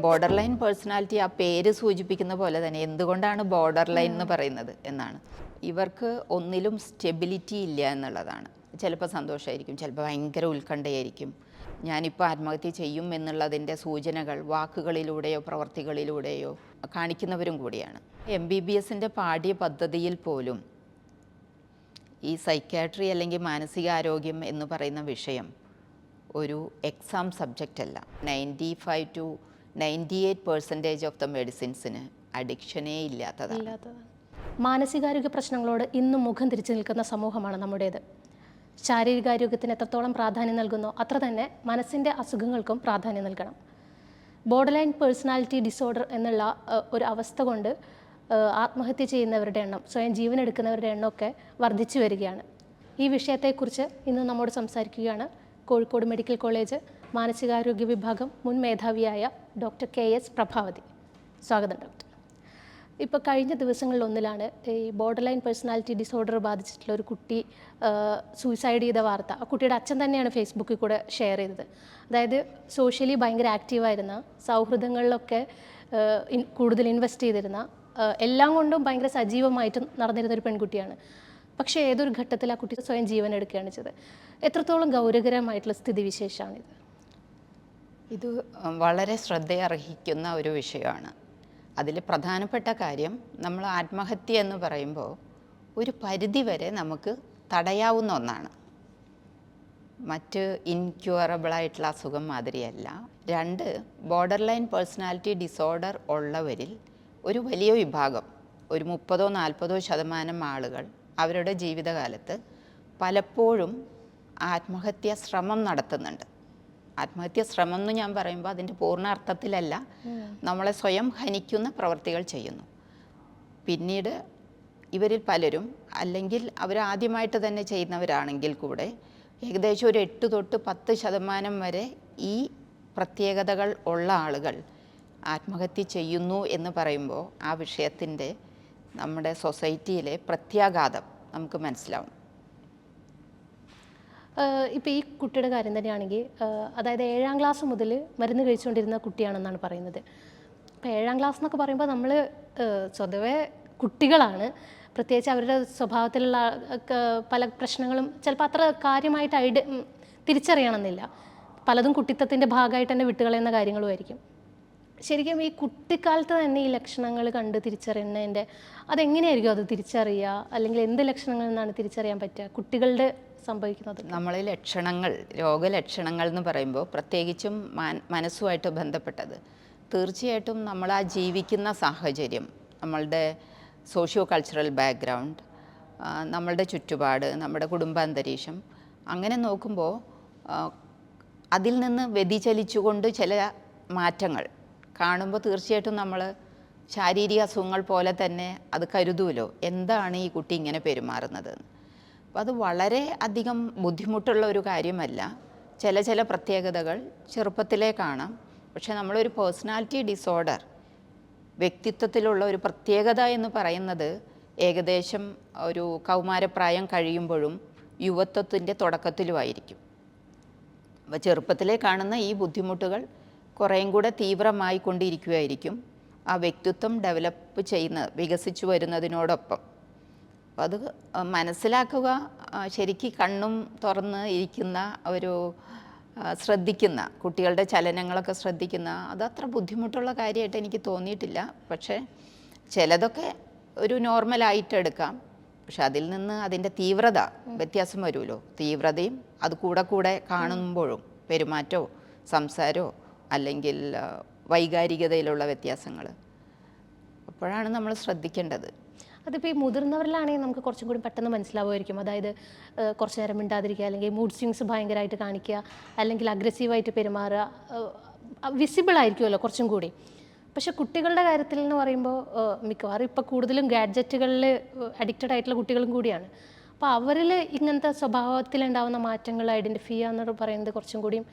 Border line personality ആ പേര് സൂചിപ്പിക്കുന്ന പോലെ തന്നെ എന്തുകൊണ്ടാണ് ബോർഡർ ലൈൻ എന്ന് പറയുന്നത് എന്നാണ്. ഇവർക്ക് ഒന്നിലും സ്റ്റെബിലിറ്റി ഇല്ല എന്നുള്ളതാണ്. ചിലപ്പോൾ സന്തോഷമായിരിക്കും ചിലപ്പോൾ ഭയങ്കര ഉത്കണ്ഠയായിരിക്കും. ഞാനിപ്പോൾ ആത്മഹത്യ ചെയ്യും എന്നുള്ളതിന്റെ സൂചനകൾ വാക്കുകളിലൂടെയോ പ്രവർത്തികളിലൂടെയോ കാണിക്കുന്നവരും കൂടിയാണ്. എം ബി ബി എസിന്റെ പാഠ്യ പദ്ധതിയിൽ പോലും ഈ സൈക്കാട്രി അല്ലെങ്കിൽ മാനസികാരോഗ്യം എന്ന് പറയുന്ന വിഷയം ഒരു എക്സാം സബ്ജക്റ്റ് അല്ല. Ninety five to ninety eight percentage of the മെഡിസിൻസിന് അഡിക്ഷനേ ഇല്ലാത്തതാണ്. മാനസികാരോഗ്യ പ്രശ്നങ്ങളോട് ഇന്നും മുഖം തിരിച്ചു നിൽക്കുന്ന സമൂഹമാണ് നമ്മുടേത്. ശാരീരികാരോഗ്യത്തിന് എത്രത്തോളം പ്രാധാന്യം നൽകുന്നോ അത്ര തന്നെ മനസ്സിന്റെ അസുഖങ്ങൾക്കും പ്രാധാന്യം നൽകണം. ബോർഡർലൈൻ പേഴ്സണാലിറ്റി ഡിസോർഡർ എന്നുള്ള ഒരു അവസ്ഥ കൊണ്ട് ആത്മഹത്യ ചെയ്യുന്നവരുടെ എണ്ണം സ്വയം ജീവൻ എടുക്കുന്നവരുടെ എണ്ണമൊക്കെ വർദ്ധിച്ചു വരികയാണ്. ഈ വിഷയത്തെക്കുറിച്ച് ഇന്ന് നമ്മോട് സംസാരിക്കുകയാണ് കോഴിക്കോട് മെഡിക്കൽ കോളേജ് മാനസികാരോഗ്യ വിഭാഗം മുൻ മേധാവിയായ ഡോക്ടർ കെ എസ് പ്രഭാവതി. സ്വാഗതം ഡോക്ടർ. ഇപ്പോൾ കഴിഞ്ഞ ദിവസങ്ങളിലൊന്നിലാണ് ഈ ബോർഡർ ലൈൻ പേഴ്സണാലിറ്റി ഡിസോർഡർ ബാധിച്ചിട്ടുള്ള ഒരു കുട്ടി സൂയിസൈഡ് ചെയ്ത വാർത്ത. ആ കുട്ടിയുടെ അച്ഛൻ തന്നെയാണ് ഫേസ്ബുക്കിൽ കൂടെ ഷെയർ ചെയ്തത്. അതായത് സോഷ്യലി ഭയങ്കര ആക്റ്റീവായിരുന്ന സൗഹൃദങ്ങളിലൊക്കെ കൂടുതൽ ഇൻവെസ്റ്റ് ചെയ്തിരുന്ന എല്ലാം കൊണ്ടും ഭയങ്കര സജീവമായിട്ട് നടന്നിരുന്ന ഒരു പെൺകുട്ടിയാണ്. പക്ഷേ ഏതൊരു ഘട്ടത്തിൽ ആ കുട്ടി സ്വയം ജീവൻ എടുക്കുകയാണ് ചെയ്തത്? എത്രത്തോളം ഗൗരവകരമായിട്ടുള്ള സ്ഥിതിവിശേഷമാണിത്? ഇത് വളരെ ശ്രദ്ധയർഹിക്കുന്ന ഒരു വിഷയമാണ്. അതിൽ പ്രധാനപ്പെട്ട കാര്യം നമ്മൾ ആത്മഹത്യ എന്ന് പറയുമ്പോൾ ഒരു പരിധി വരെ നമുക്ക് തടയാവുന്ന ഒന്നാണ്. മറ്റ് ഇൻക്യൂറബിളായിട്ടുള്ള അസുഖം മാതിരിയല്ല. രണ്ട് ബോർഡർ ലൈൻ പേഴ്സണാലിറ്റി ഡിസോർഡർ ഉള്ളവരിൽ ഒരു വലിയ വിഭാഗം ഒരു മുപ്പതോ നാൽപ്പതോ ശതമാനം ആളുകൾ അവരുടെ ജീവിതകാലത്ത് പലപ്പോഴും ആത്മഹത്യാ ശ്രമം നടത്തുന്നുണ്ട്. ആത്മഹത്യ ശ്രമം എന്ന് ഞാൻ പറയുമ്പോൾ അതിന്റെ പൂർണ അർത്ഥത്തിലല്ല നമ്മളെ സ്വയം ഹനിക്കുന്ന പ്രവർത്തികൾ ചെയ്യുന്നു. പിന്നീട് ഇവരിൽ പലരും അല്ലെങ്കിൽ അവർ ആദ്യമായിട്ട് തന്നെ ചെയ്യുന്നവരാണെങ്കിൽ കൂടെ ഏകദേശം ഒരു എട്ട് തൊട്ട് പത്ത് ശതമാനം വരെ ഈ പ്രത്യേകതകൾ ഉള്ള ആളുകൾ ആത്മഹത്യ ചെയ്യുന്നു എന്ന് പറയുമ്പോൾ ആ വിഷയത്തിന്റെ നമ്മുടെ സൊസൈറ്റിയിലെ പ്രത്യാഘാതം നമുക്ക് മനസ്സിലാവും. ഇപ്പോൾ ഈ കുട്ടിയുടെ കാര്യം തന്നെയാണെങ്കിൽ അതായത് ഏഴാം ക്ലാസ് മുതൽ മരുന്ന് കഴിച്ചുകൊണ്ടിരുന്ന കുട്ടിയാണെന്നാണ് പറയുന്നത്. അപ്പോൾ ഏഴാം ക്ലാസ് എന്നൊക്കെ പറയുമ്പോൾ നമ്മൾ സ്വതവേ കുട്ടികളാണ്. പ്രത്യേകിച്ച് അവരുടെ സ്വഭാവത്തിലുള്ള പല പ്രശ്നങ്ങളും ചിലപ്പോൾ അത്ര കാര്യമായിട്ട് ഐഡ തിരിച്ചറിയണമെന്നില്ല. പലതും കുട്ടിത്തത്തിന്റെ ഭാഗമായിട്ട് തന്നെ വിട്ടുകളയുന്ന കാര്യങ്ങളുമായിരിക്കും ശരിക്കും ഈ കുട്ടിക്കാലത്ത് തന്നെ ഈ ലക്ഷണങ്ങൾ കണ്ട് തിരിച്ചറിയുന്നതിന്റെ അതെങ്ങനെയായിരിക്കും അത് തിരിച്ചറിയുക? അല്ലെങ്കിൽ എന്ത് ലക്ഷണങ്ങളിൽ നിന്നാണ് തിരിച്ചറിയാൻ പറ്റുക? കുട്ടികളുടെ സംഭവിക്കുന്നത്? നമ്മൾ ലക്ഷണങ്ങൾ രോഗലക്ഷണങ്ങൾ എന്ന് പറയുമ്പോൾ പ്രത്യേകിച്ചും മനസ്സുമായിട്ട് ബന്ധപ്പെട്ടത്. തീർച്ചയായിട്ടും നമ്മൾ ആ ജീവിക്കുന്ന സാഹചര്യം നമ്മളുടെ സോഷ്യോ കൾച്ചറൽ ബാക്ക്ഗ്രൗണ്ട് നമ്മളുടെ ചുറ്റുപാട് നമ്മുടെ കുടുംബാന്തരീക്ഷം അങ്ങനെ നോക്കുമ്പോൾ അതിൽ നിന്ന് വ്യതിചലിച്ചുകൊണ്ട് ചില മാറ്റങ്ങൾ കാണുമ്പോൾ തീർച്ചയായിട്ടും നമ്മൾ ശാരീരിക അസുഖങ്ങൾ പോലെ തന്നെ അത് കരുതുമല്ലോ എന്താണ് ഈ കുട്ടി ഇങ്ങനെ പെരുമാറുന്നത്? അപ്പോൾ അത് വളരെ അധികം ബുദ്ധിമുട്ടുള്ള ഒരു കാര്യമല്ല. ചില ചില പ്രത്യേകതകൾ ചെറുപ്പത്തിലേ കാണാം. പക്ഷേ നമ്മളൊരു പേഴ്സണാലിറ്റി ഡിസോർഡർ വ്യക്തിത്വത്തിലുള്ള ഒരു പ്രത്യേകത എന്ന് പറയുന്നത് ഏകദേശം ഒരു കൗമാരപ്രായം കഴിയുമ്പോഴും യുവത്വത്തിന്റെ തുടക്കത്തിലുമായിരിക്കും. അപ്പോൾ ചെറുപ്പത്തിലേ കാണുന്ന ഈ ബുദ്ധിമുട്ടുകൾ കുറേയും കൂടെ തീവ്രമായി കൊണ്ടിരിക്കുകയായിരിക്കും ആ വ്യക്തിത്വം ഡെവലപ്പ് ചെയ്യുന്ന വികസിച്ചു വരുന്നതിനോടൊപ്പം. അപ്പം അത് മനസ്സിലാക്കുക ശരിക്ക് കണ്ണും തുറന്ന് ഇരിക്കുന്ന ഒരു ശ്രദ്ധിക്കുന്ന കുട്ടികളുടെ ചലനങ്ങളൊക്കെ ശ്രദ്ധിക്കുന്ന അതത്ര ബുദ്ധിമുട്ടുള്ള കാര്യമായിട്ട് എനിക്ക് തോന്നിയിട്ടില്ല. പക്ഷേ ചിലതൊക്കെ ഒരു നോർമലായിട്ട് എടുക്കാം. പക്ഷെ അതിൽ നിന്ന് അതിന്റെ തീവ്രത വ്യത്യാസം വരുമല്ലോ. തീവ്രതയും അത് കൂടെ കൂടെ കാണുമ്പോഴും പെരുമാറ്റമോ സംസാരമോ അല്ലെങ്കിൽ വൈകാരികതയിലുള്ള വ്യത്യാസങ്ങൾ അപ്പോഴാണ് നമ്മൾ ശ്രദ്ധിക്കേണ്ടത്. അതിപ്പോൾ ഈ മുതിർന്നവരിലാണെങ്കിൽ നമുക്ക് കുറച്ചും കൂടി പെട്ടെന്ന് മനസ്സിലാവുമായിരിക്കും. അതായത് കുറച്ച് നേരം മിണ്ടാതിരിക്കുക അല്ലെങ്കിൽ മൂഡ് സ്വിങ്സ് ഭയങ്കരമായിട്ട് കാണിക്കുക അല്ലെങ്കിൽ അഗ്രസീവായിട്ട് പെരുമാറുക വിസിബിൾ ആയിരിക്കുമല്ലോ കുറച്ചും കൂടി. പക്ഷെ കുട്ടികളുടെ കാര്യത്തിൽ എന്ന് പറയുമ്പോൾ മിക്കവാറും ഇപ്പോൾ കൂടുതലും ഗാഡ്ജറ്റുകളിൽ അഡിക്റ്റഡ് ആയിട്ടുള്ള കുട്ടികളും കൂടിയാണ്. അപ്പോൾ അവരിൽ ഇങ്ങനത്തെ സ്വഭാവത്തിലുണ്ടാവുന്ന മാറ്റങ്ങൾ ഐഡന്റിഫൈ ചെയ്യുക എന്ന് പറയുന്നത് കുറച്ചും കൂടിയും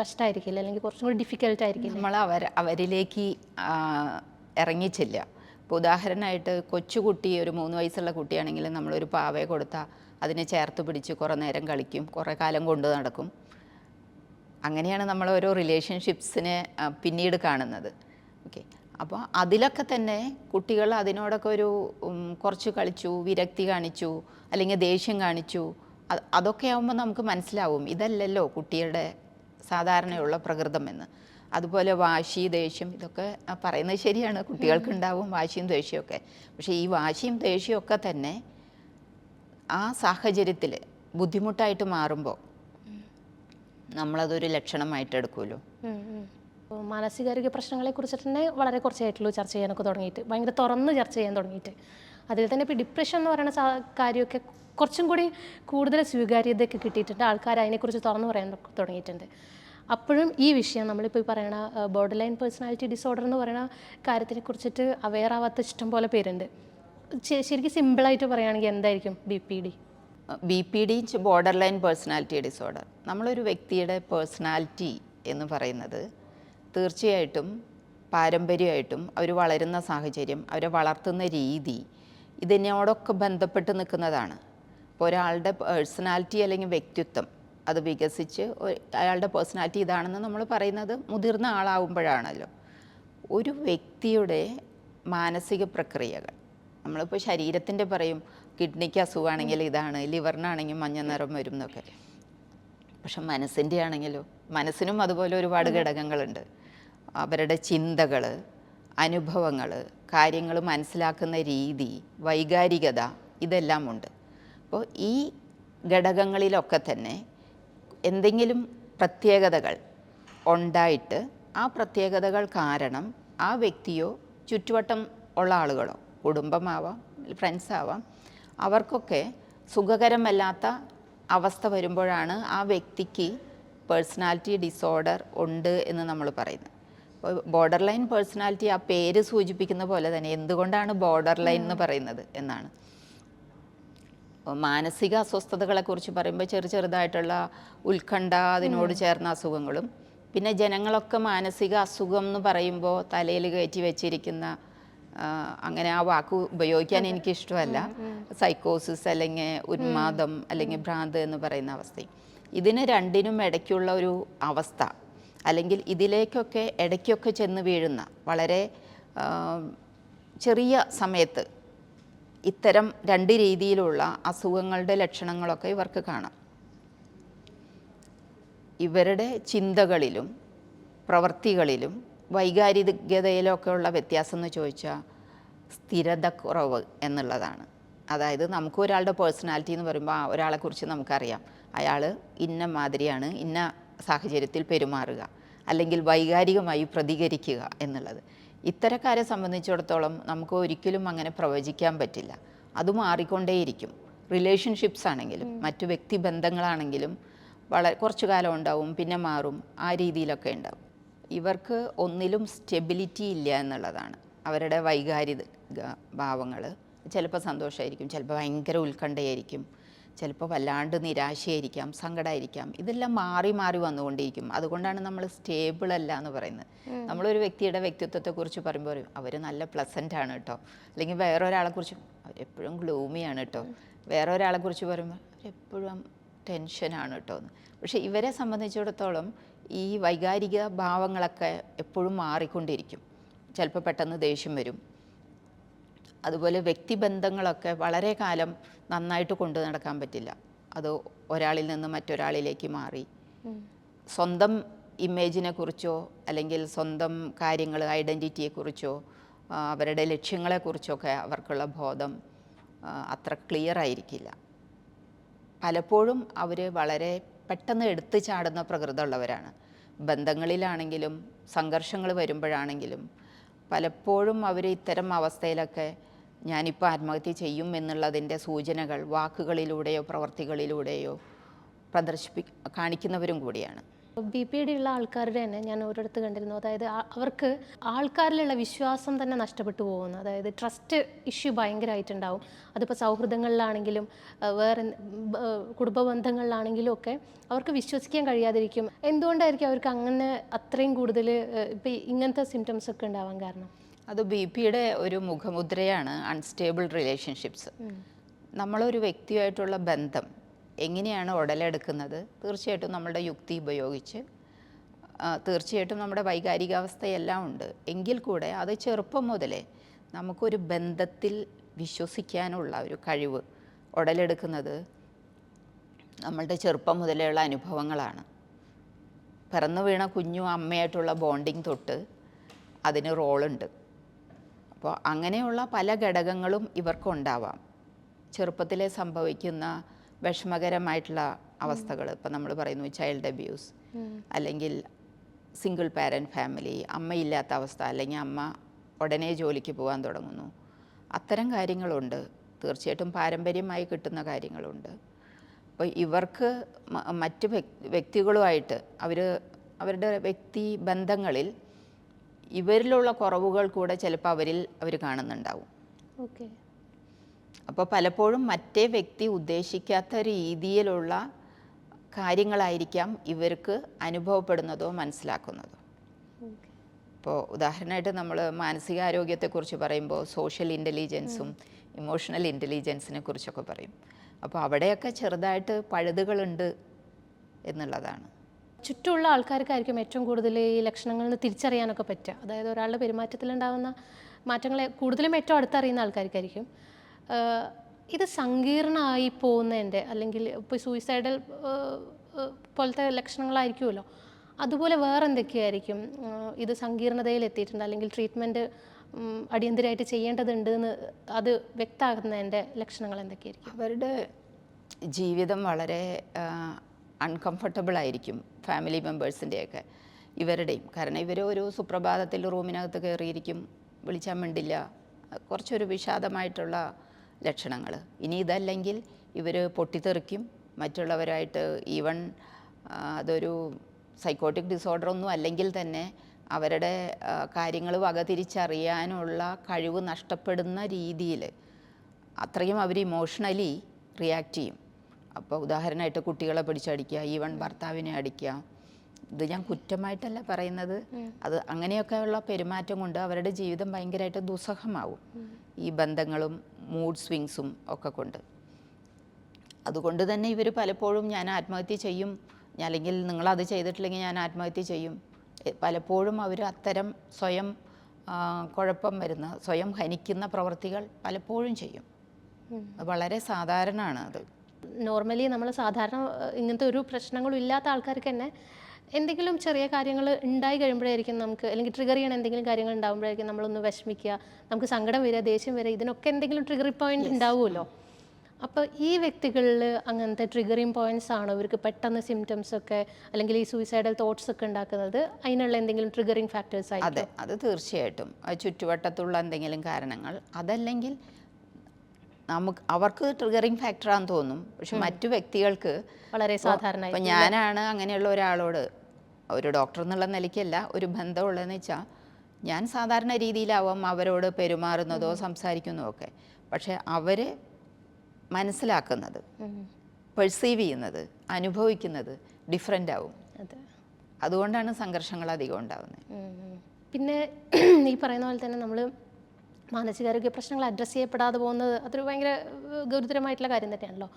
കഷ്ടമായിരിക്കില്ല അല്ലെങ്കിൽ കുറച്ചും കൂടി ഡിഫിക്കൽട്ട് നമ്മൾ അവർ അവരിലേക്ക് ഇറങ്ങിച്ചില്ല ഇപ്പോൾ ഉദാഹരണമായിട്ട് കൊച്ചുകുട്ടി ഒരു മൂന്ന് വയസ്സുള്ള കുട്ടിയാണെങ്കിൽ നമ്മളൊരു പാവയെ കൊടുത്താൽ അതിനെ ചേർത്ത് പിടിച്ച് കുറേ നേരം കളിക്കും കുറേ കാലം കൊണ്ട് നടക്കും. അങ്ങനെയാണ് നമ്മൾ ഓരോ റിലേഷൻഷിപ്സിനെ പിന്നീട് കാണുന്നത്. ഓക്കെ. അപ്പോൾ അതിലൊക്കെ തന്നെ കുട്ടികൾ അതിനോടൊക്കെ ഒരു കുറച്ച് കളിച്ചു വിരക്തി കാണിച്ചു അല്ലെങ്കിൽ ദേഷ്യം കാണിച്ചു അതൊക്കെ ആകുമ്പോൾ നമുക്ക് മനസ്സിലാവും ഇതല്ലല്ലോ കുട്ടിയുടെ സാധാരണയുള്ള പ്രകൃതം എന്ന്. അതുപോലെ വാശി ദേഷ്യം ഇതൊക്കെ പറയുന്നത് ശരിയാണ്. കുട്ടികൾക്ക് ഉണ്ടാവും വാശിയും ദേഷ്യമൊക്കെ പക്ഷേ ഈ വാശിയും ദേഷ്യമൊക്കെ തന്നെ ആ സാഹചര്യത്തിൽ ബുദ്ധിമുട്ടായിട്ട് മാറുമ്പോൾ നമ്മളതൊരു ലക്ഷണമായിട്ട് എടുക്കുമല്ലോ. മാനസികാരോഗ്യ പ്രശ്നങ്ങളെ കുറിച്ചിട്ട് തന്നെ വളരെ കുറച്ചായിട്ടുള്ളൂ ചർച്ച ചെയ്യാനൊക്കെ തുടങ്ങിയിട്ട്. ഭയങ്കര തുറന്ന് ചർച്ച ചെയ്യാൻ തുടങ്ങിയിട്ട്. അതിൽ തന്നെ ഇപ്പോൾ ഡിപ്രഷൻ എന്ന് പറയുന്ന കാര്യമൊക്കെ കുറച്ചും കൂടി കൂടുതൽ സ്വീകാര്യതയൊക്കെ കിട്ടിയിട്ടുണ്ട്. ആൾക്കാർ അതിനെക്കുറിച്ച് തുറന്നു പറയാൻ തുടങ്ങിയിട്ടുണ്ട്. അപ്പോഴും ഈ വിഷയം നമ്മളിപ്പോൾ പറയണ ബോർഡർ ലൈൻ പേഴ്സണാലിറ്റി ഡിസോർഡർ എന്ന് പറയുന്ന കാര്യത്തിനെ കുറിച്ചിട്ട് അവെയർ ആവാത്ത ഇഷ്ടം പോലെ പേരുണ്ട്. ശരിക്കും സിമ്പിളായിട്ട് പറയുകയാണെങ്കിൽ എന്തായിരിക്കും B P D B P D borderline personality disorder നമ്മളൊരു വ്യക്തിയുടെ പേഴ്സണാലിറ്റി എന്ന് പറയുന്നത് തീർച്ചയായിട്ടും പാരമ്പര്യമായിട്ടും അവർ വളരുന്ന സാഹചര്യം അവരെ വളർത്തുന്ന രീതി ഇതിനോടൊക്കെ ബന്ധപ്പെട്ട് നിൽക്കുന്നതാണ്. ഇപ്പോൾ ഒരാളുടെ പേഴ്സണാലിറ്റി അല്ലെങ്കിൽ വ്യക്തിത്വം അത് വികസിച്ച് അയാളുടെ പേഴ്സണാലിറ്റി ഇതാണെന്ന് നമ്മൾ പറയുന്നത് മുതിർന്ന ആളാവുമ്പോഴാണല്ലോ. ഒരു വ്യക്തിയുടെ മാനസിക പ്രക്രിയകൾ. നമ്മളിപ്പോൾ ശരീരത്തിന്റെ പറയും കിഡ്നിക്ക് അസുഖമാണെങ്കിൽ ഇതാണ് ലിവറിനാണെങ്കിൽ മഞ്ഞ നിറം വരും എന്നൊക്കെ. പക്ഷെ മനസ്സിന്റെ ആണെങ്കിലോ മനസ്സിനും അതുപോലെ ഒരുപാട് ഘടകങ്ങളുണ്ട്. അവരുടെ ചിന്തകൾ അനുഭവങ്ങൾ കാര്യങ്ങൾ മനസ്സിലാക്കുന്ന രീതി വൈകാരികത ഇതെല്ലാം ഉണ്ട്. അപ്പോൾ ഈ ഘടകങ്ങളിലൊക്കെ തന്നെ എന്തെങ്കിലും പ്രത്യേകതകൾ ഉണ്ടായിട്ട് ആ പ്രത്യേകതകൾ കാരണം ആ വ്യക്തിയോ ചുറ്റുവട്ടം ഉള്ള ആളുകളോ കുടുംബമാവാം ഫ്രണ്ട്സ് ആവാം അവർക്കൊക്കെ സുഖകരമല്ലാത്ത അവസ്ഥ വരുമ്പോഴാണ് ആ വ്യക്തിക്ക് പേഴ്സണാലിറ്റി ഡിസോർഡർ ഉണ്ട് എന്ന് നമ്മൾ പറയുന്നത്. അപ്പോൾ ബോർഡർ ലൈൻ പേഴ്സണാലിറ്റി ആ പേര് സൂചിപ്പിക്കുന്ന പോലെ തന്നെ എന്തുകൊണ്ടാണ് ബോർഡർ ലൈൻ എന്ന് പറയുന്നത് എന്നാണ്. മാനസിക അസ്വസ്ഥതകളെക്കുറിച്ച് പറയുമ്പോൾ ചെറു ചെറുതായിട്ടുള്ള ഉത്കണ്ഠ അതിനോട് ചേർന്ന അസുഖങ്ങളും. പിന്നെ ജനങ്ങളൊക്കെ മാനസിക അസുഖം എന്ന് പറയുമ്പോൾ തലയിൽ കയറ്റി വെച്ചിരിക്കുന്ന അങ്ങനെ ആ വാക്ക് ഉപയോഗിക്കാൻ എനിക്കിഷ്ടമല്ല. സൈക്കോസിസ് അല്ലെങ്കിൽ ഉന്മാദം അല്ലെങ്കിൽ ഭ്രാന്ത് എന്ന് പറയുന്ന അവസ്ഥയും ഇതിന് രണ്ടിനും ഇടയ്ക്കുള്ള ഒരു അവസ്ഥ. അല്ലെങ്കിൽ ഇതിലേക്കൊക്കെ ഇടയ്ക്കൊക്കെ ചെന്ന് വീഴുന്ന വളരെ ചെറിയ സമയത്ത് ഇത്തരം രണ്ട് രീതിയിലുള്ള അസുഖങ്ങളുടെ ലക്ഷണങ്ങളൊക്കെ ഇവർക്ക് കാണാം. ഇവരുടെ ചിന്തകളിലും പ്രവൃത്തികളിലും വൈകാരികതയിലൊക്കെ ഉള്ള വ്യത്യാസം എന്ന് ചോദിച്ചാൽ സ്ഥിരത കുറവ് എന്നുള്ളതാണ്. അതായത് നമുക്ക് ഒരാളുടെ പേഴ്സണാലിറ്റി എന്ന് പറയുമ്പോൾ ഒരാളെക്കുറിച്ച് നമുക്കറിയാം. അയാൾ ഇന്ന മാതിരിയാണ് ഇന്ന സാഹചര്യത്തിൽ പെരുമാറുക അല്ലെങ്കിൽ വൈകാരികമായി പ്രതികരിക്കുക എന്നുള്ളത്. ഇത്തരക്കാരെ സംബന്ധിച്ചിടത്തോളം നമുക്ക് ഒരിക്കലും അങ്ങനെ പ്രവചിക്കാൻ പറ്റില്ല. അത് മാറിക്കൊണ്ടേയിരിക്കും. റിലേഷൻഷിപ്സ് ആണെങ്കിലും മറ്റു വ്യക്തിബന്ധങ്ങളാണെങ്കിലും വളരെ കുറച്ചു കാലം ഉണ്ടാവും പിന്നെ മാറും ആ രീതിയിലൊക്കെ ഉണ്ടാവും. ഇവർക്ക് ഒന്നിലും സ്റ്റെബിലിറ്റി ഇല്ല എന്നുള്ളതാണ്. അവരുടെ വൈകാരിക ഭാവങ്ങൾ ചിലപ്പോൾ സന്തോഷമായിരിക്കും ചിലപ്പോൾ ഭയങ്കര ഉത്കണ്ഠയായിരിക്കും. ചിലപ്പോൾ വല്ലാണ്ട് നിരാശയായിരിക്കാം സങ്കടമായിരിക്കാം ഇതെല്ലാം മാറി മാറി വന്നുകൊണ്ടിരിക്കും. അതുകൊണ്ടാണ് നമ്മൾ സ്റ്റേബിൾ അല്ല എന്ന് പറയുന്നത്. നമ്മളൊരു വ്യക്തിയുടെ വ്യക്തിത്വത്തെക്കുറിച്ച് പറയുമ്പോൾ അവർ നല്ല പ്ലസന്റ് ആണ് കേട്ടോ അല്ലെങ്കിൽ വേറെ ഒരാളെ കുറിച്ച് അവരെപ്പോഴും ഗ്ലൂമിയാണ് കേട്ടോ വേറെ ഒരാളെ കുറിച്ച് പറയുമ്പോൾ അവരെപ്പോഴും ടെൻഷനാണ് കേട്ടോ എന്ന്. പക്ഷേ ഇവരെ സംബന്ധിച്ചിടത്തോളം ഈ വൈകാരിക ഭാവങ്ങളൊക്കെ എപ്പോഴും മാറിക്കൊണ്ടിരിക്കും. ചിലപ്പോൾ പെട്ടെന്ന് ദേഷ്യം വരും. അതുപോലെ വ്യക്തിബന്ധങ്ങളൊക്കെ വളരെ കാലം നന്നായിട്ട് കൊണ്ടു നടക്കാൻ പറ്റില്ല. അത് ഒരാളിൽ നിന്ന് മറ്റൊരാളിലേക്ക് മാറി. സ്വന്തം ഇമേജിനെ കുറിച്ചോ അല്ലെങ്കിൽ സ്വന്തം കാര്യങ്ങൾ ഐഡന്റിറ്റിയെക്കുറിച്ചോ കുറിച്ചോ അവരുടെ ലക്ഷ്യങ്ങളെക്കുറിച്ചൊക്കെ അവർക്കുള്ള ബോധം അത്ര ക്ലിയർ ആയിരിക്കില്ല. പലപ്പോഴും അവർ വളരെ പെട്ടെന്ന് എടുത്തു ചാടുന്ന പ്രകൃതമുള്ളവരാണ്. ബന്ധങ്ങളിലാണെങ്കിലും സംഘർഷങ്ങൾ വരുമ്പോഴാണെങ്കിലും പലപ്പോഴും അവർ ഇത്തരം അവസ്ഥയിലൊക്കെ ഞാനിപ്പോൾ ആത്മഹത്യ ചെയ്യും എന്നുള്ളതിന്റെ സൂചനകൾ വാക്കുകളിലൂടെയോ പ്രവർത്തികളിലൂടെയോ പ്രദർശിപ്പി കാണിക്കുന്നവരും കൂടിയാണ്. ബി പി ഡി ഉള്ള ആൾക്കാരുടെ തന്നെ ഞാൻ ഒരിടത്ത് കണ്ടിരുന്നു. അതായത് അവർക്ക് ആൾക്കാരിലുള്ള വിശ്വാസം തന്നെ നഷ്ടപ്പെട്ടു പോകുന്നു. അതായത് ട്രസ്റ്റ് ഇഷ്യൂ ഭയങ്കരമായിട്ടുണ്ടാവും അതിപ്പോൾ സൗഹൃദങ്ങളിലാണെങ്കിലും വേറെ കുടുംബ ബന്ധങ്ങളിലാണെങ്കിലും ഒക്കെ അവർക്ക് വിശ്വസിക്കാൻ കഴിയാതിരിക്കും. എന്തുകൊണ്ടായിരിക്കും അവർക്ക് അങ്ങനെ അത്രയും കൂടുതൽ ഇപ്പം ഇങ്ങനത്തെ സിംറ്റംസ് ഒക്കെ ഉണ്ടാവാൻ കാരണം? അത് ബി പിയുടെ ഒരു മുഖമുദ്രയാണ് അൺസ്റ്റേബിൾ റിലേഷൻഷിപ്സ് നമ്മളൊരു വ്യക്തിയായിട്ടുള്ള ബന്ധം എങ്ങനെയാണ് ഉടലെടുക്കുന്നത്? തീർച്ചയായിട്ടും നമ്മളുടെ യുക്തി ഉപയോഗിച്ച് തീർച്ചയായിട്ടും നമ്മുടെ വൈകാരികാവസ്ഥയെല്ലാം ഉണ്ട്. എങ്കിൽ കൂടെ അത് ചെറുപ്പം മുതലേ നമുക്കൊരു ബന്ധത്തിൽ വിശ്വസിക്കാനുള്ള ഒരു കഴിവ് ഉടലെടുക്കുന്നത് നമ്മളുടെ ചെറുപ്പം മുതലെയുള്ള അനുഭവങ്ങളാണ്. പിറന്നു വീണ കുഞ്ഞു അമ്മയായിട്ടുള്ള ബോണ്ടിങ് തൊട്ട് അതിന് റോളുണ്ട് അപ്പോൾ അങ്ങനെയുള്ള പല ഘടകങ്ങളും ഇവർക്കുണ്ടാവാം. ചെറുപ്പത്തിലെ സംഭവിക്കുന്ന വിഷമകരമായിട്ടുള്ള അവസ്ഥകൾ ഇപ്പം നമ്മൾ പറയുന്നു ചൈൽഡ് അബ്യൂസ് അല്ലെങ്കിൽ സിംഗിൾ പാരന്റ് ഫാമിലി അമ്മയില്ലാത്ത അവസ്ഥ അല്ലെങ്കിൽ അമ്മ ഉടനെ ജോലിക്ക് പോകാൻ തുടങ്ങുന്നു. അത്തരം കാര്യങ്ങളുണ്ട്. തീർച്ചയായിട്ടും പാരമ്പര്യമായി കിട്ടുന്ന കാര്യങ്ങളുണ്ട്. അപ്പോൾ ഇവർക്ക് മറ്റ് വ്യക്- വ്യക്തികളുമായിട്ട് അവർ അവരുടെ വ്യക്തി ബന്ധങ്ങളിൽ ഇവരിലുള്ള കുറവുകൾ കൂടെ ചിലപ്പോൾ അവരിൽ അവർ കാണുന്നുണ്ടാവും. ഓക്കെ. അപ്പോൾ പലപ്പോഴും മറ്റേ വ്യക്തി ഉദ്ദേശിക്കാത്ത രീതിയിലുള്ള കാര്യങ്ങളായിരിക്കാം ഇവർക്ക് അനുഭവപ്പെടുന്നതോ മനസ്സിലാക്കുന്നതോ. ഇപ്പോൾ ഉദാഹരണമായിട്ട് നമ്മൾ മാനസികാരോഗ്യത്തെക്കുറിച്ച് പറയുമ്പോൾ സോഷ്യൽ ഇന്റലിജൻസും ഇമോഷണൽ ഇന്റലിജൻസിനെ കുറിച്ചൊക്കെ പറയും. അപ്പോൾ അവിടെയൊക്കെ ചെറുതായിട്ട് പഴുതുകളുണ്ട് എന്നുള്ളതാണ്. ചുറ്റുമുള്ള ആൾക്കാർക്കായിരിക്കും ഏറ്റവും കൂടുതൽ ഈ ലക്ഷണങ്ങളിൽ നിന്ന് തിരിച്ചറിയാനൊക്കെ പറ്റുക. അതായത് ഒരാളുടെ പെരുമാറ്റത്തിലുണ്ടാകുന്ന മാറ്റങ്ങളെ കൂടുതലും ഏറ്റവും അടുത്തറിയുന്ന ആൾക്കാർക്കായിരിക്കും. ഇത് സങ്കീർണമായി പോകുന്നതിന്റെ അല്ലെങ്കിൽ ഇപ്പോൾ സൂയിസൈഡൽ പോലത്തെ ലക്ഷണങ്ങളായിരിക്കുമല്ലോ. അതുപോലെ വേറെ എന്തൊക്കെയായിരിക്കും ഇത് സങ്കീർണതയിൽ എത്തിയിട്ടുണ്ട് അല്ലെങ്കിൽ ട്രീറ്റ്മെന്റ് അടിയന്തരമായിട്ട് ചെയ്യേണ്ടതുണ്ട് എന്ന് അത് വ്യക്തമാകുന്നതിന്റെ ലക്ഷണങ്ങൾ എന്തൊക്കെയായിരിക്കും? അവരുടെ ജീവിതം വളരെ അൺകംഫർട്ടബിൾ ആയിരിക്കും ഫാമിലി മെമ്പേഴ്സിന്റെയൊക്കെ ഇവരുടെയും. കാരണം ഇവർ ഒരു സുപ്രഭാതത്തിൽ റൂമിനകത്ത് കയറിയിരിക്കും വിളിച്ചാൽ മിണ്ടില്ല. കുറച്ചൊരു വിഷാദമായിട്ടുള്ള ലക്ഷണങ്ങൾ ഇനി ഇതല്ലെങ്കിൽ ഇവർ പൊട്ടിത്തെറിക്കും. മറ്റുള്ളവരായിട്ട് ഈവൺ അതൊരു സൈക്കോട്ടിക് ഡിസോർഡർ ഒന്നും അല്ലെങ്കിൽ തന്നെ അവരുടെ കാര്യങ്ങൾ വകതിരിച്ചറിയാനുള്ള കഴിവ് നഷ്ടപ്പെടുന്ന രീതിയിൽ അത്രയും അവർ ഇമോഷണലി റിയാക്ട് ചെയ്യും. അപ്പോൾ ഉദാഹരണമായിട്ട് കുട്ടികളെ പിടിച്ചടിക്കുക ഈവൻ ഭർത്താവിനെ അടിക്കുക. ഇത് ഞാൻ കുറ്റമായിട്ടല്ല പറയുന്നത്. അത് അങ്ങനെയൊക്കെയുള്ള പെരുമാറ്റം കൊണ്ട് അവരുടെ ജീവിതം ഭയങ്കരമായിട്ട് ദുസ്സഹമാവും. ഈ ബന്ധങ്ങളും മൂഡ് സ്വിങ്സും ഒക്കെ കൊണ്ട്. അതുകൊണ്ട് തന്നെ ഇവർ പലപ്പോഴും ഞാൻ ആത്മഹത്യ ചെയ്യും. ഞാൻ അല്ലെങ്കിൽ നിങ്ങളത് ചെയ്തിട്ടില്ലെങ്കിൽ ഞാൻ ആത്മഹത്യ ചെയ്യും. പലപ്പോഴും അവർ അത്തരം സ്വയം കുഴപ്പം വരുന്ന സ്വയം ഹനിക്കുന്ന പ്രവൃത്തികൾ പലപ്പോഴും ചെയ്യും. വളരെ സാധാരണമാണ് അത് നോർമലി നമ്മൾ സാധാരണ ഇങ്ങനത്തെ ഒരു പ്രശ്നങ്ങളും ഇല്ലാത്ത ആൾക്കാർക്ക് തന്നെ എന്തെങ്കിലും ചെറിയ കാര്യങ്ങൾ ഉണ്ടായി കഴിയുമ്പോഴായിരിക്കും നമുക്ക് അല്ലെങ്കിൽ ട്രിഗർ ചെയ്യണ എന്തെങ്കിലും കാര്യങ്ങൾ ഉണ്ടാകുമ്പോഴായിരിക്കും നമ്മളൊന്ന് വിഷമിക്കുക. നമുക്ക് സങ്കടം വരിക ദേഷ്യം വരിക ഇതിനൊക്കെ എന്തെങ്കിലും ട്രിഗർ പോയിന്റ് ഉണ്ടാവുമല്ലോ. അപ്പോൾ ഈ വ്യക്തികളിൽ അങ്ങനത്തെ ട്രിഗറിങ് പോയിന്റ്സ് ആണോ? ഇവർക്ക് പെട്ടെന്ന് സിംറ്റംസ് ഒക്കെ അല്ലെങ്കിൽ ഈ സൂയിസൈഡൽ തോട്ട്സ് ഒക്കെ ഉണ്ടാക്കുന്നത് അതിനുള്ള എന്തെങ്കിലും ട്രിഗറിങ് ഫാക്ടേഴ്സ് ആയിട്ട് അതെ അത് തീർച്ചയായിട്ടും. ചുറ്റുവട്ടത്തുള്ള എന്തെങ്കിലും കാരണങ്ങൾ അതല്ലെങ്കിൽ നമുക്ക് അവർക്ക് ട്രിഗറിങ് ഫാക്ടറാന്ന് തോന്നും. പക്ഷെ മറ്റു വ്യക്തികൾക്ക് വളരെ സാധാരണ ഇപ്പം ഞാനാണ് അങ്ങനെയുള്ള ഒരാളോട് ഒരു ഡോക്ടർ എന്നുള്ള നിലയ്ക്കല്ല ഒരു ബന്ധമുള്ളതെന്ന് വെച്ചാൽ ഞാൻ സാധാരണ രീതിയിലാവും അവരോട് പെരുമാറുന്നതോ സംസാരിക്കുന്നതോ ഒക്കെ. പക്ഷെ അവർ മനസ്സിലാക്കുന്നത് പെർസീവ് ചെയ്യുന്നത് അനുഭവിക്കുന്നത് ഡിഫറെന്റ് ആവും. അതുകൊണ്ടാണ് സംഘർഷങ്ങൾ അധികം ഉണ്ടാകുന്നത് ഉം ഉം. പിന്നെ ഈ പറയുന്ന പോലെ തന്നെ നമ്മൾ മാനസികാരോഗ്യ പ്രശ്നങ്ങൾ അഡ്രസ്സ് ചെയ്യപ്പെടാതെ പോകുന്നത് അതൊരു ഭയങ്കര ഗൗരുതരമായിട്ടുള്ള കാര്യം തന്നെയാണല്ലോ.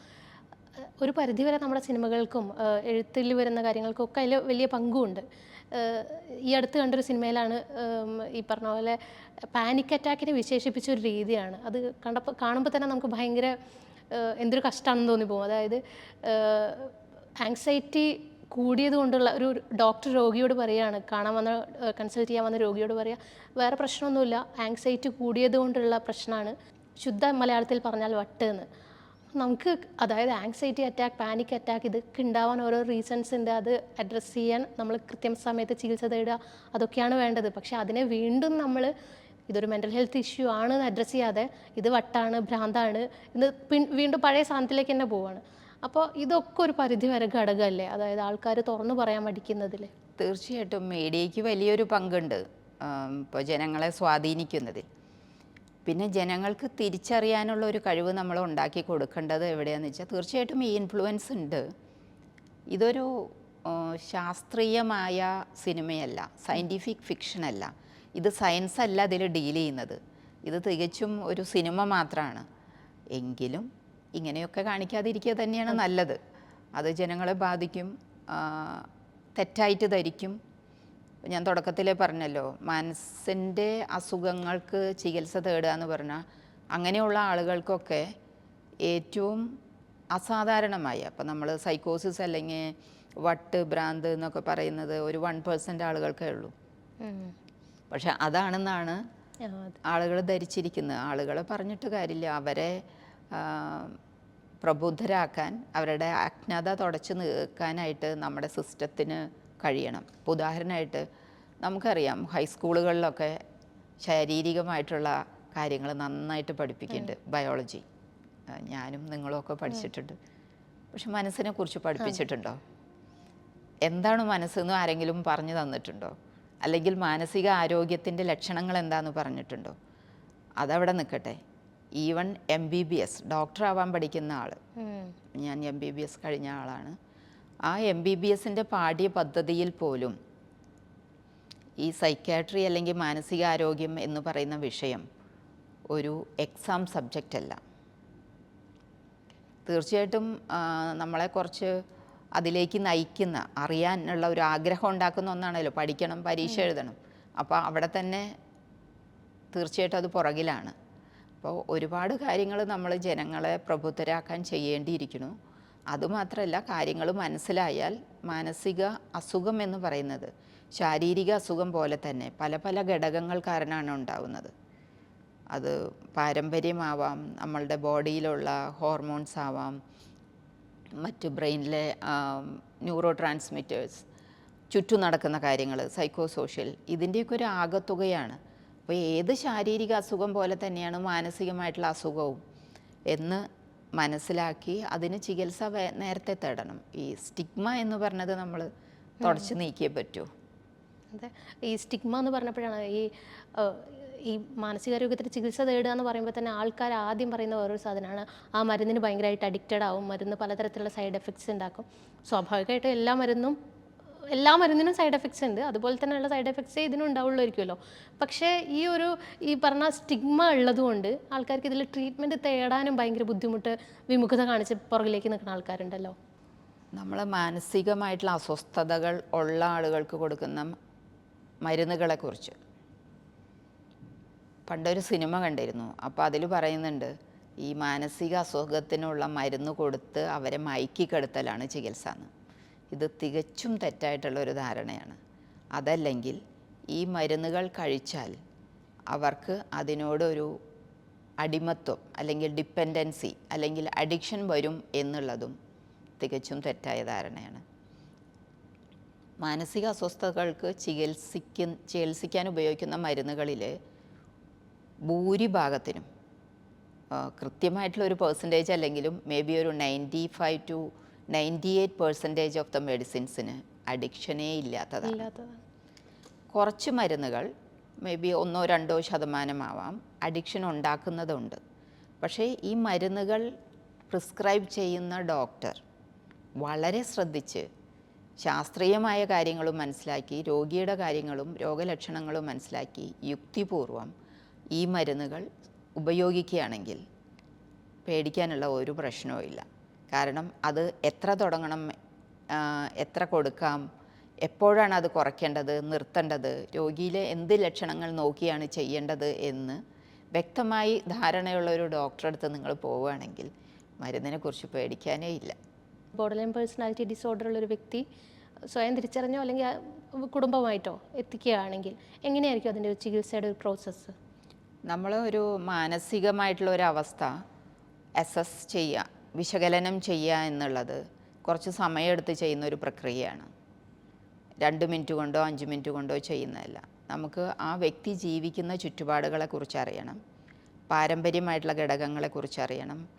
ഒരു പരിധിവരെ നമ്മുടെ സിനിമകൾക്കും എഴുത്തിൽ വരുന്ന കാര്യങ്ങൾക്കും ഒക്കെ അതിൽ വലിയ പങ്കുമുണ്ട് ഈ അടുത്ത് കണ്ടൊരു സിനിമയിലാണ് ഈ പറഞ്ഞ പോലെ പാനിക് അറ്റാക്കിനെ വിശേഷിപ്പിച്ച ഒരു രീതിയാണ്. അത് കണ്ടപ്പോൾ കാണുമ്പോൾ തന്നെ നമുക്ക് ഭയങ്കര എന്തൊരു കഷ്ടമാണെന്ന് തോന്നിപ്പോകും അതായത് ആങ്സൈറ്റി കൂടിയത് കൊണ്ടുള്ള ഒരു ഡോക്ടർ രോഗിയോട് പറയുകയാണ്. കാണാൻ വന്ന കൺസൾട്ട് ചെയ്യാൻ വന്ന രോഗിയോട് പറയുക വേറെ പ്രശ്നമൊന്നുമില്ല. ആങ്സൈറ്റി കൂടിയത് കൊണ്ടുള്ള പ്രശ്നമാണ്. ശുദ്ധ മലയാളത്തിൽ പറഞ്ഞാൽ വട്ട് എന്ന് നമുക്ക് അതായത് ആങ്സൈറ്റി അറ്റാക്ക് പാനിക് അറ്റാക്ക് ഇതൊക്കെ ഉണ്ടാവാൻ ഓരോ റീസൺസ് ഉണ്ട്. അത് അഡ്രസ്സ് ചെയ്യാൻ നമ്മൾ കൃത്യം സമയത്ത് ചികിത്സ തേടുക അതൊക്കെയാണ് വേണ്ടത്. പക്ഷേ അതിനെ വീണ്ടും നമ്മൾ ഇതൊരു മെന്റൽ ഹെൽത്ത് ഇഷ്യൂ ആണ് അഡ്രസ്സ് ചെയ്യാതെ ഇത് വട്ടാണ് ഭ്രാന്താണ് ഇത് വീണ്ടും പഴയ സാധനത്തിലേക്ക് തന്നെ പോവാണ്. അപ്പോൾ ഇതൊക്കെ ഒരു പരിധിവരെ ഘടകമല്ലേ അതായത് ആൾക്കാർ തുറന്നു പറയാൻ പഠിക്കുന്നതിൽ തീർച്ചയായിട്ടും മീഡിയയ്ക്ക് വലിയൊരു പങ്കുണ്ട്. ഇപ്പോൾ ജനങ്ങളെ സ്വാധീനിക്കുന്നതിൽ. പിന്നെ ജനങ്ങൾക്ക് തിരിച്ചറിയാനുള്ള ഒരു കഴിവ് നമ്മൾ ഉണ്ടാക്കി കൊടുക്കേണ്ടത് എവിടെയാണെന്ന് വെച്ചാൽ തീർച്ചയായിട്ടും ഈ ഇൻഫ്ലുവൻസ് ഉണ്ട്. ഇതൊരു ശാസ്ത്രീയമായ സിനിമയല്ല സയന്റിഫിക് ഫിക്ഷൻ അല്ല. ഇത് സയൻസ് അല്ല ഇതിൽ ഡീൽ ചെയ്യുന്നത്. ഇത് തികച്ചും ഒരു സിനിമ മാത്രമാണ് എങ്കിലും ഇങ്ങനെയൊക്കെ കാണിക്കാതിരിക്കുക തന്നെയാണ് നല്ലത്. അത് ജനങ്ങളെ ബാധിക്കും തെറ്റായിട്ട് ധരിക്കും. ഞാൻ തുടക്കത്തിലേ പറഞ്ഞല്ലോ മനസ്സിന്റെ അസുഖങ്ങൾക്ക് ചികിത്സ തേടുക എന്ന് പറഞ്ഞാൽ അങ്ങനെയുള്ള ആളുകൾക്കൊക്കെ ഏറ്റവും അസാധാരണമായ അപ്പം നമ്മൾ സൈക്കോസിസ് അല്ലെങ്കിൽ വട്ട് ഭ്രാന്ത് എന്നൊക്കെ പറയുന്നത് ഒരു വൺ പേഴ്സന്റ് ആളുകൾക്കേ ഉള്ളൂ. പക്ഷെ അതാണെന്നാണ് ആളുകൾ ധരിച്ചിരിക്കുന്നത്. ആളുകളെ പറഞ്ഞിട്ട് കാര്യമില്ല. അവരെ പ്രബുദ്ധരാക്കാൻ അവരുടെ അജ്ഞത തുടച്ചു നീക്കാനായിട്ട് നമ്മുടെ സിസ്റ്റത്തിന് കഴിയണം. ഇപ്പോൾ ഉദാഹരണമായിട്ട് നമുക്കറിയാം ഹൈസ്കൂളുകളിലൊക്കെ ശാരീരികമായിട്ടുള്ള കാര്യങ്ങൾ നന്നായിട്ട് പഠിപ്പിക്കുന്നുണ്ട്. ബയോളജി. ഞാനും നിങ്ങളുമൊക്കെ പഠിച്ചിട്ടുണ്ട്. പക്ഷെ മനസ്സിനെ കുറിച്ച് പഠിപ്പിച്ചിട്ടുണ്ടോ? എന്താണ് മനസ്സെന്ന് ആരെങ്കിലും പറഞ്ഞു തന്നിട്ടുണ്ടോ? അല്ലെങ്കിൽ മാനസിക ആരോഗ്യത്തിന്റെ ലക്ഷണങ്ങൾ എന്താണെന്ന് പറഞ്ഞിട്ടുണ്ടോ? അതവിടെ നിൽക്കട്ടെ. Even M B B S doctor ആവാൻ പഠിക്കുന്ന ആൾ ഞാൻ എം ബി ബി എസ് കഴിഞ്ഞ ആളാണ്. ആ എം ബി ബി എസിന്റെ പാഠ്യ പദ്ധതിയിൽ പോലും ഈ സൈക്കാട്രി അല്ലെങ്കിൽ മാനസികാരോഗ്യം എന്ന് പറയുന്ന വിഷയം ഒരു എക്സാം സബ്ജക്റ്റ് അല്ല. തീർച്ചയായിട്ടും നമ്മളെ കുറച്ച് അതിലേക്ക് നയിക്കുന്ന അറിയാനുള്ള ഒരു ആഗ്രഹം ഉണ്ടാക്കുന്ന ഒന്നാണല്ലോ പഠിക്കണം പരീക്ഷ എഴുതണം. അപ്പോൾ അവിടെ തന്നെ തീർച്ചയായിട്ടും അത് പുറകിലാണ്. അപ്പോൾ ഒരുപാട് കാര്യങ്ങൾ നമ്മൾ ജനങ്ങളെ പ്രബുദ്ധരാക്കാൻ ചെയ്യേണ്ടിയിരിക്കുന്നു. അതുമാത്രമല്ല കാര്യങ്ങൾ മനസ്സിലായാൽ മാനസിക അസുഖം എന്ന് പറയുന്നത് ശാരീരിക അസുഖം പോലെ തന്നെ പല പല ഘടകങ്ങൾ കാരണമാണ് ഉണ്ടാവുന്നത്. അത് പാരമ്പര്യമാവാം നമ്മളുടെ ബോഡിയിലുള്ള ഹോർമോൺസ് ആവാം മറ്റ് ബ്രെയിനിലെ ന്യൂറോ ട്രാൻസ്മിറ്റേഴ്സ് ചുറ്റും നടക്കുന്ന കാര്യങ്ങൾ സൈക്കോ സോഷ്യൽ ഇതിന്റെയൊക്കെ ഒരു ആകത്തുകയാണ്. അപ്പോൾ ഏത് ശാരീരിക അസുഖം പോലെ തന്നെയാണ് മാനസികമായിട്ടുള്ള അസുഖവും എന്ന് മനസ്സിലാക്കി അതിന് ചികിത്സ നേരത്തെ തേടണം. ഈ സ്റ്റിഗ്മ എന്ന് പറഞ്ഞത് നമ്മൾ തുടച്ച് നീക്കിയേ പറ്റൂ. അതെ. ഈ സ്റ്റിഗ്മ എന്ന് പറഞ്ഞപ്പോഴാണ് ഈ ഈ മാനസികാരോഗ്യത്തിന് ചികിത്സ തേടുക എന്ന് പറയുമ്പോൾ തന്നെ ആൾക്കാർ ആദ്യം പറയുന്ന ഓരോ സാധനമാണ്. ആ മരുന്നിന് ഭയങ്കരമായിട്ട് അഡിക്റ്റഡ് ആവും. മരുന്ന് പലതരത്തിലുള്ള സൈഡ് എഫക്ട്സ് ഉണ്ടാക്കും സ്വാഭാവികമായിട്ടും എല്ലാ മരുന്നും എല്ലാ മരുന്നിനും സൈഡ് എഫക്ട്സ് ഉണ്ട്. അതുപോലെ തന്നെയുള്ള സൈഡ് എഫക്ട്സ് ഇതിനും ഉണ്ടാവുള്ളായിരിക്കുമല്ലോ. പക്ഷേ ഈ ഒരു ഈ പറഞ്ഞ സ്റ്റിഗ്മ ഉള്ളതുകൊണ്ട് ആൾക്കാർക്ക് ഇതിൽ ട്രീറ്റ്മെന്റ് തേടാനും ഭയങ്കര ബുദ്ധിമുട്ട് വിമുഖത കാണിച്ച് പുറകിലേക്ക് നിൽക്കുന്ന ആൾക്കാരുണ്ടല്ലോ. നമ്മൾ മാനസികമായിട്ടുള്ള അസ്വസ്ഥതകൾ ഉള്ള ആളുകൾക്ക് കൊടുക്കുന്ന മരുന്നുകളെക്കുറിച്ച്. പണ്ടൊരു സിനിമ കണ്ടിരുന്നു. അപ്പോൾ അതിൽ പറയുന്നുണ്ട് ഈ മാനസിക അസുഖത്തിനുള്ള മരുന്ന് കൊടുത്ത് അവരെ മയക്കിക്കെടുത്തലാണ് ചികിത്സ എന്ന്. ഇത് തികച്ചും തെറ്റായിട്ടുള്ള ഒരു ധാരണയാണ്. അതല്ലെങ്കിൽ ഈ മരുന്നുകൾ കഴിച്ചാൽ അവർക്ക് അതിനോടൊരു അടിമത്വം അല്ലെങ്കിൽ ഡിപ്പെൻഡൻസി അല്ലെങ്കിൽ അഡിക്ഷൻ വരും എന്നുള്ളതും തികച്ചും തെറ്റായ ധാരണയാണ്. മാനസിക അസ്വസ്ഥതകൾക്ക് ചികിത്സിക്ക ചികിത്സിക്കാൻ ഉപയോഗിക്കുന്ന മരുന്നുകളിൽ ഭൂരിഭാഗത്തിനും കൃത്യമായിട്ടുള്ള ഒരു പെർസെന്റേജ് അല്ലെങ്കിലും മേ ബി ഒരു ninety five to ninety eight percentage of the മെഡിസിൻസിന് അഡിക്ഷനേ ഇല്ലാത്തതാണ്. കുറച്ച് മരുന്നുകൾ മേ ബി ഒന്നോ രണ്ടോ ശതമാനമാവാം അഡിക്ഷൻ ഉണ്ടാക്കുന്നതുണ്ട്. പക്ഷേ ഈ മരുന്നുകൾ പ്രിസ്ക്രൈബ് ചെയ്യുന്ന ഡോക്ടർ വളരെ ശ്രദ്ധിച്ച് ശാസ്ത്രീയമായ കാര്യങ്ങളും മനസ്സിലാക്കി രോഗിയുടെ കാര്യങ്ങളും രോഗലക്ഷണങ്ങളും മനസ്സിലാക്കി യുക്തിപൂർവം ഈ മരുന്നുകൾ ഉപയോഗിക്കുകയാണെങ്കിൽ പേടിക്കാനുള്ള ഒരു പ്രശ്നവും ഇല്ല കാരണം അത് എത്ര തുടങ്ങണം എത്ര കൊടുക്കാം എപ്പോഴാണ് അത് കുറയ്ക്കേണ്ടത് നിർത്തേണ്ടത് രോഗിയിലെ എന്ത് ലക്ഷണങ്ങൾ നോക്കിയാണ് ചെയ്യേണ്ടത് എന്ന് വ്യക്തമായി ധാരണയുള്ള ഒരു ഡോക്ടറെ അടുത്ത് നിങ്ങൾ പോവുകയാണെങ്കിൽ മരുന്നിനെ കുറിച്ച് പേടിക്കാനേ ഇല്ല. ബോർഡർലൈൻ പേഴ്സണാലിറ്റി ഡിസോർഡർ ഉള്ള ഒരു വ്യക്തി സ്വയം തിരിച്ചറിഞ്ഞോ അല്ലെങ്കിൽ കുടുംബമായിട്ടോ എത്തിക്കുകയാണെങ്കിൽ എങ്ങനെയായിരിക്കും അതിന്റെ ഒരു ചികിത്സയുടെ ഒരു പ്രോസസ്സ് നമ്മൾ ഒരു മാനസികമായിട്ടുള്ള ഒരു അവസ്ഥ അസസ് ചെയ്യുക. വിശകലനം ചെയ്യുക എന്നുള്ളത് കുറച്ച് സമയമെടുത്ത് ചെയ്യുന്ന ഒരു പ്രക്രിയയാണ്. രണ്ട് മിനിറ്റ് കൊണ്ടോ അഞ്ച് മിനിറ്റ് കൊണ്ടോ ചെയ്യുന്നതല്ല. നമുക്ക് ആ വ്യക്തി ജീവിക്കുന്ന ചുറ്റുപാടുകളെക്കുറിച്ച് അറിയണം. പാരമ്പര്യമായിട്ടുള്ള ഘടകങ്ങളെക്കുറിച്ച് അറിയണം.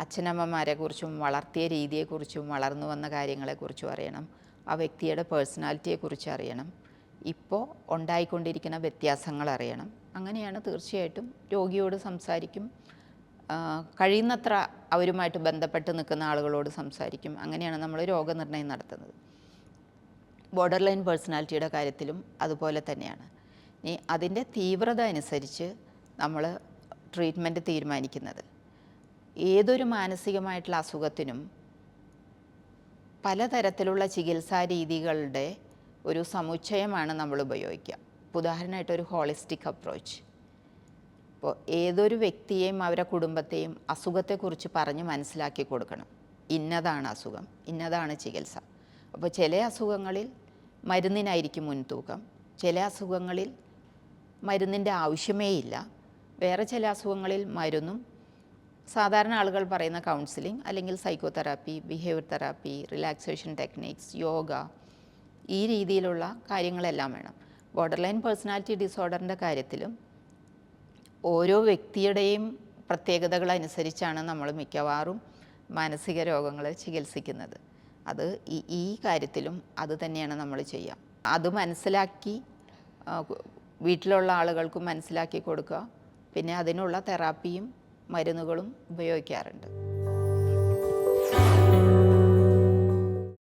അച്ഛനമ്മമാരെക്കുറിച്ചും വളർത്തിയ രീതിയെക്കുറിച്ചും വളർന്നു വന്ന കാര്യങ്ങളെക്കുറിച്ചും അറിയണം. ആ വ്യക്തിയുടെ പേഴ്സണാലിറ്റിയെക്കുറിച്ച് അറിയണം. ഇപ്പോൾ ഉണ്ടായിക്കൊണ്ടിരിക്കുന്ന വ്യത്യാസങ്ങൾ അറിയണം. അങ്ങനെയാണ് തീർച്ചയായിട്ടും രോഗിയോട് സംസാരിക്കും. കഴിയുന്നത്ര അവരുമായിട്ട് ബന്ധപ്പെട്ട് നിൽക്കുന്ന ആളുകളോട് സംസാരിക്കും. അങ്ങനെയാണ് നമ്മൾ രോഗനിർണയം നടത്തുന്നത്. ബോർഡർ ലൈൻ പേഴ്സണാലിറ്റിയുടെ കാര്യത്തിലും അതുപോലെ തന്നെയാണ്. ഇനി അതിന്റെ തീവ്രത അനുസരിച്ച് നമ്മൾ ട്രീറ്റ്മെന്റ് തീരുമാനിക്കുന്നത്. ഏതൊരു മാനസികമായിട്ടുള്ള അസുഖത്തിനും പലതരത്തിലുള്ള ചികിത്സാ രീതികളുടെ ഒരു സമുച്ചയമാണ് നമ്മൾ ഉപയോഗിക്കുക. ഉദാഹരണമായിട്ട് ഒരു ഹോളിസ്റ്റിക് അപ്രോച്ച് ഇപ്പോൾ ഏതൊരു വ്യക്തിയെയും അവരെ കുടുംബത്തെയും അസുഖത്തെക്കുറിച്ച് പറഞ്ഞ് മനസ്സിലാക്കി കൊടുക്കണം. ഇന്നതാണ് അസുഖം ഇന്നതാണ് ചികിത്സ. അപ്പോൾ ചില അസുഖങ്ങളിൽ മരുന്നിനായിരിക്കും മുൻതൂക്കം ചില അസുഖങ്ങളിൽ മരുന്നിന്റെ ആവശ്യമേ ഇല്ല. വേറെ ചില അസുഖങ്ങളിൽ മരുന്നും സാധാരണ ആളുകൾ പറയുന്ന കൗൺസിലിംഗ് അല്ലെങ്കിൽ psychotherapy behaviour therapy relaxation techniques yoga ഈ രീതിയിലുള്ള കാര്യങ്ങളെല്ലാം വേണം. ബോർഡർ ലൈൻ പേഴ്സണാലിറ്റി ഡിസോർഡറിന്റെ കാര്യത്തിലും ഓരോ വ്യക്തിയുടെയും പ്രത്യേകതകൾ അനുസരിച്ചാണ് നമ്മൾ മിക്കവാറും മാനസിക രോഗങ്ങളെ ചികിത്സിക്കുന്നത്. അത് ഈ ഈ കാര്യത്തിലും അത് തന്നെയാണ് നമ്മൾ ചെയ്യുക. അത് മനസ്സിലാക്കി വീട്ടിലുള്ള ആളുകൾക്കും മനസ്സിലാക്കി കൊടുക്കുക. പിന്നെ അതിനുള്ള തെറാപ്പിയും മരുന്നുകളും ഉപയോഗിക്കാറുണ്ട്.